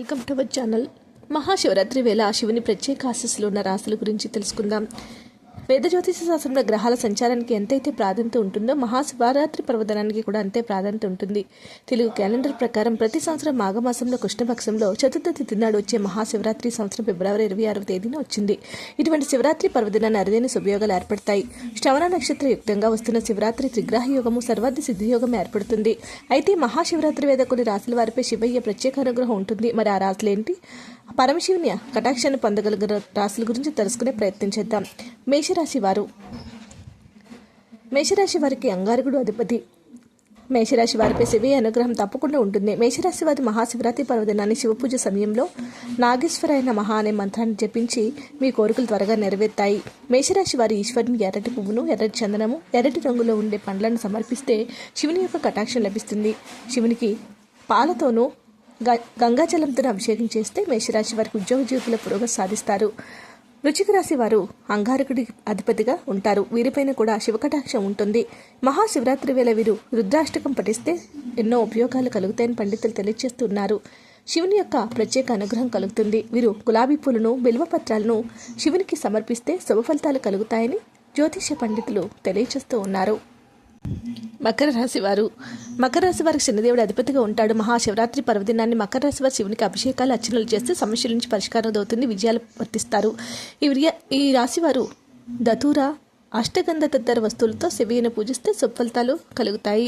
Welcome to our channel. Mahashivratri వేళ శివుని ప్రత్యేక ఆశస్సులు ఉన్న రాశుల గురించి తెలుసుకుందాం. వేద జ్యోతిష శాస్త్రంలో గ్రహాల సంచారానికి ఎంతైతే ప్రాధాన్యత ఉంటుందో మహాశివరాత్రి పర్వదనానికి కూడా అంతే ప్రాధాన్యత ఉంటుంది. తెలుగు క్యాలెండర్ ప్రకారం ప్రతి సంవత్సరం మాఘమాసంలో కృష్ణపక్షంలో చతుర్థ తిథి నాడు వచ్చే మహాశివరాత్రి సంవత్సరం ఫిబ్రవరి ఇరవై ఆరవ తేదీన వచ్చింది. ఇటువంటి శివరాత్రి పర్వదినాన్ని అరుదైన శుభయోగాలు ఏర్పడతాయి. శ్రవణ నక్షత్ర యుక్తంగా వస్తున్న శివరాత్రి త్రిగ్రహ యోగము సర్వార్థ సిద్ధియోగం ఏర్పడుతుంది. అయితే మహాశివరాత్రి వేద కొన్ని రాశుల వారిపై శివయ్య ప్రత్యేక అనుగ్రహం ఉంటుంది. మరి ఆ రాశులు ఏంటి? పరమశివుని కటాక్షాన్ని పొందగలిగిన రాశుల గురించి తెలుసుకునే ప్రయత్నం చేద్దాం. మేషరాశి వారు. మేషరాశి వారికి అంగారకుడు అధిపతి. మేషరాశి వారిపై శివయ్య అనుగ్రహం తప్పకుండా ఉంటుంది. మేషరాశి వారి మహాశివరాత్రి పర్వదినాన్ని శివపూజ సమయంలో నాగేశ్వరైన మహా అనే మంత్రాన్ని జపించి మీ కోరికలు త్వరగా నెరవేర్తాయి. మేషరాశి వారి ఈశ్వరుని ఎర్రటి పువ్వును ఎర్రటి చందనము ఎర్రటి రంగులో ఉండే పండ్లను సమర్పిస్తే శివుని యొక్క కటాక్షం లభిస్తుంది. శివునికి పాలతోనూ గంగాజలంతో అభిషేకం చేస్తే మేషరాశి వారికి ఉద్యోగ జీవితంలో పురోగతి సాధిస్తారు. వృచ్చిక రాశి వారు అంగారకుడి అధిపతిగా ఉంటారు. వీరిపైన కూడా శివకటాక్షం ఉంటుంది. మహాశివరాత్రి వేళ వీరు రుద్రాష్టకం పఠిస్తే ఎన్నో ఉపయోగాలు కలుగుతాయని పండితులు తెలియజేస్తున్నారు. శివుని యొక్క ప్రత్యేక అనుగ్రహం కలుగుతుంది. వీరు గులాబీ పూలను బిల్వపత్రాలను శివునికి సమర్పిస్తే శుభ ఫలితాలు కలుగుతాయని జ్యోతిష పండితులు తెలియజేస్తూ ఉన్నారు. మకర రాశి వారు. మకర రాశి వారికి శనిదేవుడు అధిపతిగా ఉంటాడు. మహాశివరాత్రి పర్వదినాన్ని మకర రాశి వారి శివునికి అభిషేకాలు అర్చనలు చేస్తే సమస్యల నుంచి పరిష్కారం అవుతుంది విజయాలు వర్తిస్తారు. ఈ విరియ- ఈ రాశి వారు అష్టగంధ తదితర వస్తువులతో శివయ్యను పూజిస్తే సుఫలితాలు కలుగుతాయి.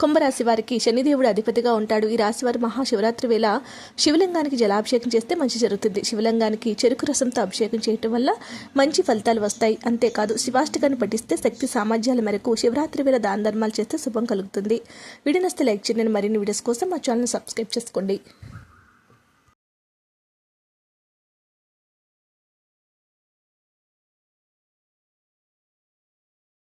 కుంభరాశి వారికి శనిదేవుడు అధిపతిగా ఉంటాడు. ఈ రాశి వారు మహాశివరాత్రి వేళ శివలింగానికి జలాభిషేకం చేస్తే మంచి జరుగుతుంది. శివలింగానికి చెరుకు రసంతో అభిషేకం చేయటం వల్ల మంచి ఫలితాలు వస్తాయి. అంతేకాదు శివాష్టకాన్ని పఠిస్తే శక్తి సామర్థ్యాల మేరకు శివరాత్రి వేళ దాన ధర్మాలు చేస్తే శుభం కలుగుతుంది. వీడియోస్తే లైక్ చేయండి. మరిన్ని వీడియోస్ కోసం మా ఛానల్ సబ్స్క్రైబ్ చేసుకోండి.